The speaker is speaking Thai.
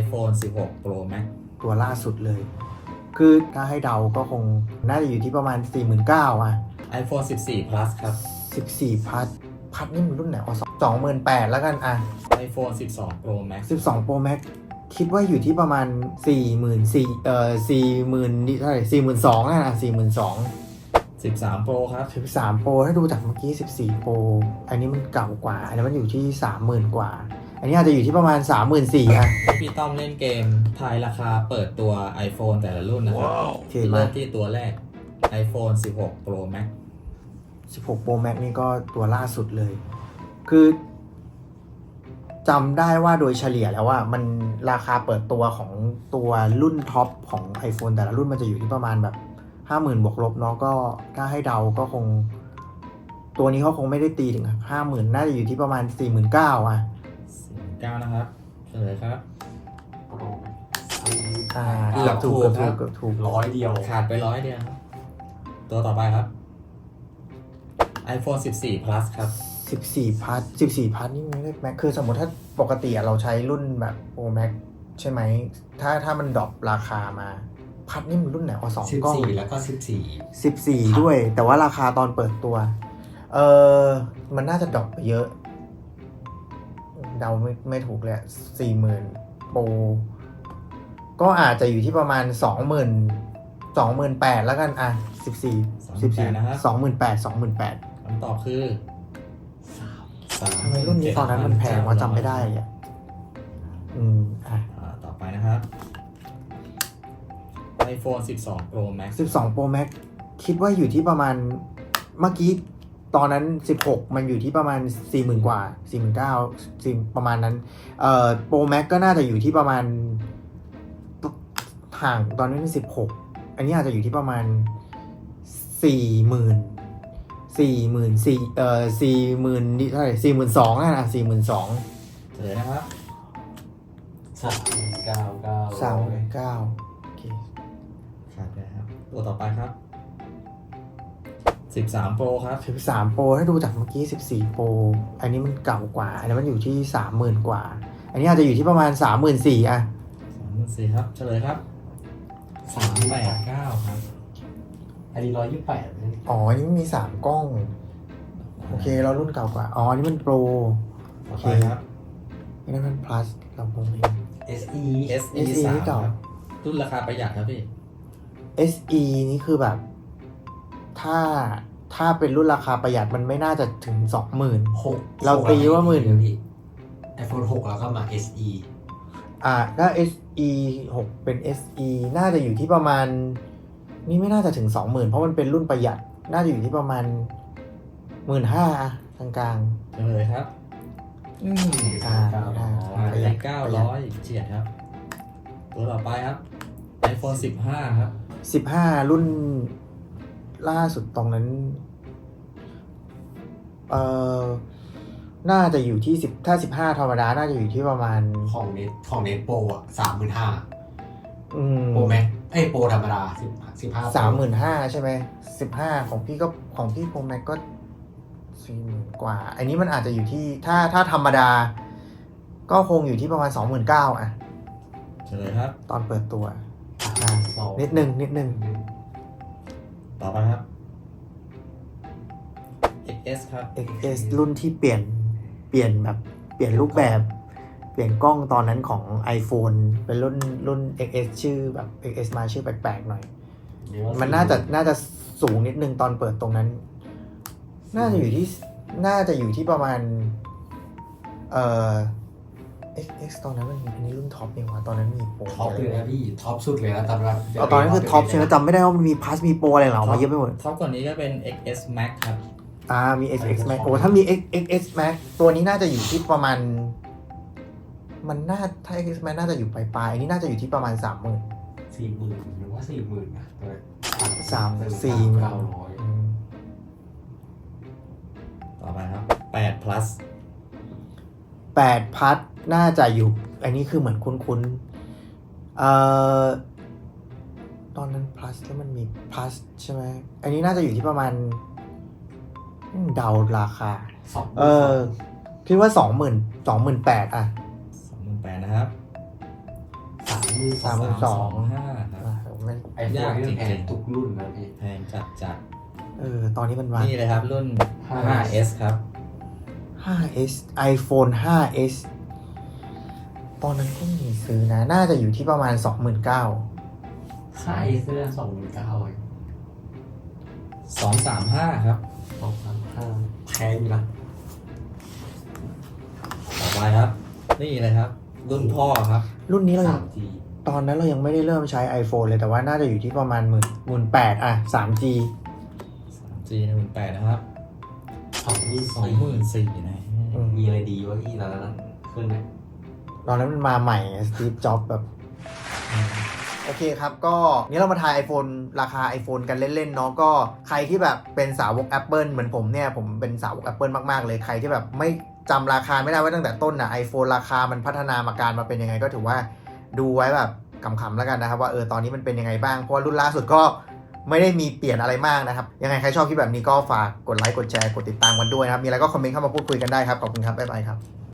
iPhone 16 Pro Max ตัวล่าสุดเลย คือถ้าให้เดาก็คงน่าจะอยู่ที่ประมาณ 4 9 0 0 0อะ iPhone 14 Plus ครับ 14พัทพัทนี่มันรุ่นไหนอ๋อสองหมื่นแปดแล้วกันอะ iPhone 12 Pro Max 12 Pro Max คิดว่าอยู่ที่ประมาณ 4 4 0 0 0เอ่อ40,000นี่เท่าไหร่42,000นะอะ42,000 13 Pro ครับ 13 Pro ถ้าดูจากเมื่อกี้ 14 Pro อันนี้มันเก่ากว่า อันนี้มันอยู่ที่ 30,000 กว่า อันนี้อาจจะอยู่ที่ประมาณ 34,000อะ พี่ต้อมเล่นเกมทายราคาเปิดตัว iPhone แต่ละรุ่นนะครับโอเคเริ่มามที่ตัวแรก iPhone 16 Pro Max 16 Pro Max นี่ก็ตัวล่าสุดเลย คือจำได้ว่าโดยเฉลี่ยแล้วว่ามันราคาเปิดตัวของตัวรุ่นท็อปของ iPhone แต่ละรุ่นมันจะอยู่ที่ประมาณแบบ 50,000บวกลบเนาะก็ถ้าให้เดาก็คง ตัวนี้เขาคงไม่ได้ตีถึง 50,000 น่าจะอยู่ที่ประมาณ 49,000อะ 49นะครับเฉลยครับ อ่าเกือบถูกเกือบครัถูบกเกือบถูกร้อยเดียวขาดไปร้อยเดียวครับตัวต่อไปครับ iPhone 14 Plus ครับ14พัท14พัทนี่ไม่ได้แม็กคือสมมติถ้าปกติอะเราใช้รุ่นแบบโปรแม็กใช่ไหม ถ้าถ้ามันดรอปราคามาพัทนี่มันรุ่นไหนอ๋อสองสิบกล้องสี่แล้วก็สิบสี่14ด้วย แต่ว่าราคาตอนเปิดตัว เออมันน่าจะดรอปไปเยอะ เดาไม่ไม่ถูกเลยสี่หมื่นโปรก็อาจจะอยู่ที่ประมาณสองหมื่นสองหมื่นแปดแล้วกันอะสิบสี่สิบสี่28นะครับ สองหมื่นแปดสองหมื่นแปดคำตอบคือทำไมรุ่นนี้ตอนนั้นมันแพงว่าจำไม่ได้อะอืมอะอ่าต่อไปนะครับ iPhone 12 Pro Max 12 Pro Max คิดว่าอยู่ที่ประมาณเมื่อกี้ ตอนนั้น 16 มันอยู่ที่ประมาณ 40,000 กว่า 49,000 4ประมาณนั้น เอ่อ Pro Max ก็น่าจะอยู่ที่ประมาณห่างตอนนี้น16 อันนี้อาจจะอยู่ที่ประมาณ 40,000 40,000 4เอ่อ40,000นี่เท่าไหร่42,000นะ42,000เฉลยนะครับสามเก้าเก้า39,000โอเคขาดไปครับตัวต่อไปครับ 13 Pro ครับ 13 Pro ถ้าดูจากเมื่อกี้ 14 Pro อันนี้มันเก่ากว่า อันนี้มันอยู่ที่ 30,000 กว่า อันนี้อาจจะอยู่ที่ประมาณ 34,000อะ34ครับ เฉลยครับสามแปด89 ครับ อันนี้ร้อยยี่สิบแปดอ๋ออันนี้มี 3 กล้อง โอเค เรารุ่นเก่ากว่า อ๋อ อันนี้มัน Pro ต่อไปครับอันนี้มัน Plus เราคงเองเอสอี SE SE 3เก่าครับรุ่นราคาประหยัดครับพี่ SE นี่คือแบบ ถ้า ถ้าเป็นรุ่นราคาประหยัดมันไม่น่าจะถึง20,000หกเราตีว่าหมื่นไอโฟนหกแล้วก็มาเอสอีอ่าถ้า SE 6 เป็น SE น่าจะอยู่ที่ประมาณ นี่ไม่น่าจะถึง20,000เพราะมันเป็นรุ่นประหยัด น่าจะอยู่ที่ประมาณ15,000อะกลางเฉลยครับอืมอ่าเก้าอ่าอ่าประหยัดเก้าร้อยเฉียดครับ ตัวต่อไปครับ iPhone 15 ครับๆ15 รุ่น ล่าสุดตรงนั้น เอ่อ น่าจะอยู่ที่10ถ้า15ธรรมดา น่าจะอยู่ที่ประมาณ ของเน็ตของเน็ตโปรอะสามหมื่นห้าอืมโปรแม็กเอ้ยโปรธรรมดาสิบสิบห้าสามหมื่นห้าใช่ไหมสิบห้าของพี่ก็ของพี่โปรแม็กก็สี่หมื่นกว่า อันนี้มันอาจจะอยู่ที่ถ้าถ้าธรรมดา ก็คงอยู่ที่ประมาณสองหมื่นเก้าอะเฉลยครับ ตอนเปิดตัวอ่าสองนิดนึงนิดนึง ต่อไปครับ XS ครับ XS รุ่นที่เปลี่ยนเปลี่ยนแบบเปลี่ยนรูปแบบ เปลี่ยนกล้องตอนนั้นของ iPhone เป็นรุ่นรุ่น XS ชื่อแบบ XS มาชื่อแปลกๆหน่อย มันน่าจะน่าจะสูงนิดนึงตอนเปิดตรงนั้น น่าจะอยู่ที่น่าจะอยู่ที่ประมาณ เอ่อ XS ตอนนั้นมันมีอันนี้รุ่นท็อปเองวะตอนนั้นมีโปรท็อปเลยนะพี่ท็อปสุดเลยนะตอนนั้นเอาตอนนั้นคือท็อปใช่ไหมจำไม่ได้ว่ามันมีพาสมีโปรอะไรเหรอมาเยอะไปหมดท็อปกว่านี้ก็เป็น XS Max ครับอ่ามี XS Max โอ้ถ้ามี XS Max ตัวนี้น่าจะอยู่ที่ประมาณ มันน่าถ้า XS Max น่าจะอยู่ปลายๆอันนี้น่าจะอยู่ที่ประมาณสามหมื่นสี่หมื่นหรือว่าสี่หมื่นนะเออสามสี่หมื่นเก้าร้อยต่อไปครับ8 plus แปด พัทน่าจะอยู่ อันนี้คือเหมือนคุ้นๆเอ่อตอนนั้น plus แล้วมันมี plus ใช่ไหมอันนี้น่าจะอยู่ที่ประมาณอืมเดาราคา สองเออคิดว่าสองหมื่นสองหมื่นแปดอะ28,000นะครับมือสามหมื่นสองห้าครับอะผมไม่ไอโฟนนี่แพงทุกรุ่นนะพี่ แพงจัดจัดเออ ตอนนี้มันๆมานี่เลยครับรุ่น 5S 5S ครับ 5s iPhone 5s ตอนนั้นก็มีซื้อนะ น่าจะอยู่ที่ประมาณ 29,000ค่าเอเซอร์สองหมื่นเก้า235ครับ สองพันห้าแพงอยู่นะต่อไปครับ นี่เลยครับ รุ่นพ่อครับรุ่นนี้เรายัสางมจีตอนนั้นเรายังไม่ได้เริ่มใช้ iPhone เลยแต่ว่าน่าจะอยู่ที่ประมาณหมื่นหมื่นแปดอะ 3G 3G ในหมื่นแปดนะครับ สองหมื่นสองหมื่นสี่นะ อืมมีอะไรดีวะพี่ตอนนั้นนะเครื่องเนี้ย ตอนนั้นมันมาใหม่สตีฟจ็อบแบบโอเคครับ ก็นี้เรามาทาย iPhone ราคา iPhone กันเล่น ๆ เนาะก็ใครที่แบบเป็นสาวก Apple เหมือนผมเนี่ย ผมเป็นสาวก Apple มาก ๆ เลยใครที่แบบไม่จำราคาไม่ได้ว่าตั้งแต่ต้นนะ iPhone ราคามันพัฒนามาการมาเป็นยังไงก็ถือว่าดูไว้แบบขำๆแล้วกันนะครับ ว่าเออตอนนี้มันเป็นยังไงบ้างเพราะว่ารุ่นล่าสุดก็ ไม่ได้มีเปลี่ยนอะไรมากนะครับ ยังไงใครชอบคลิปแบบนี้ก็ฝากกดไลค์กดแชร์กดติดตามกันด้วยนะครับ มีอะไรก็คอมเมนต์เข้ามาพูดคุยกันได้ครับ ขอบคุณครับ บ๊ายบายครับ